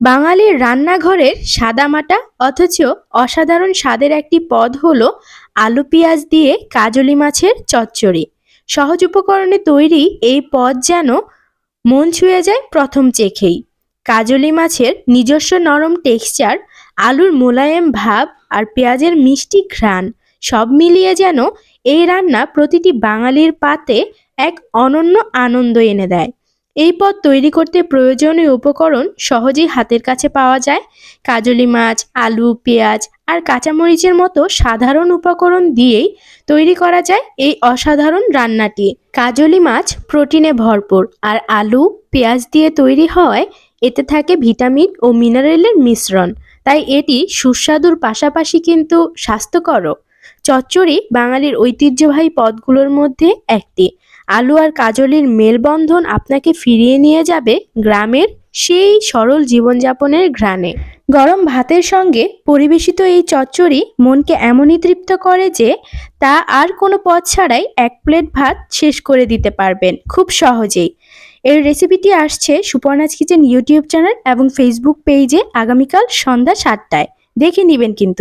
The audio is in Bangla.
বাঙালির রান্নাঘরের সাদামাটা, অথচ অসাধারণ স্বাদের একটি পদ হলো আলু পেঁয়াজ দিয়ে কাজলি মাছের চচ্চড়ি। সহজ উপকরণে তৈরি এই পদ যেন মন ছুঁয়ে যায় প্রথম চেখেই। কাজলি মাছের নিজস্ব নরম টেক্সচার আলুর মোলায়েম ভাব আর পেঁয়াজের মিষ্টি ঘ্রাণ, সব মিলিয়ে যেন এই রান্না প্রতিটি বাঙালির পাতে এক অনন্য আনন্দ এনে দেয়। এই পদ তৈরি করতে প্রয়োজনীয় উপকরণ সহজেই হাতের কাছে পাওয়া যায়। কাজলি মাছ, আলু, পেঁয়াজ আর কাঁচামরিচের মতো সাধারণ উপকরণ দিয়েই তৈরি করা যায় এই অসাধারণ রান্নাটি। কাজলি মাছ প্রোটিনে ভরপুর আর আলু, পেঁয়াজ দিয়ে তৈরি হওয়ায় এতে থাকে ভিটামিন ও মিনারেলের মিশ্রণ। তাই এটি সুস্বাদুর পাশাপাশি কিন্তু স্বাস্থ্যকরও। চচ্চড়ি বাঙালির ঐতিহ্যবাহী পদগুলোর মধ্যে একটি। আলু আর কাজলির মেলবন্ধন আপনাকে ফিরিয়ে নিয়ে যাবে গ্রামের সেই সরল জীবনযাপনের ঘ্রাণে। গরম ভাতের সঙ্গে পরিবেশিত এই চচ্চড়ি মনকে এমনই তৃপ্ত করে যে তা আর কোনো পথ ছাড়াই এক প্লেট ভাত শেষ করে দিতে পারবেন খুব সহজেই। এর রেসিপিটি আসছে সুপর্ণাজ কিচেন ইউটিউব চ্যানেল এবং ফেসবুক পেজে আগামীকাল সন্ধ্যা সাতটায়। দেখে নেবেন কিন্তু।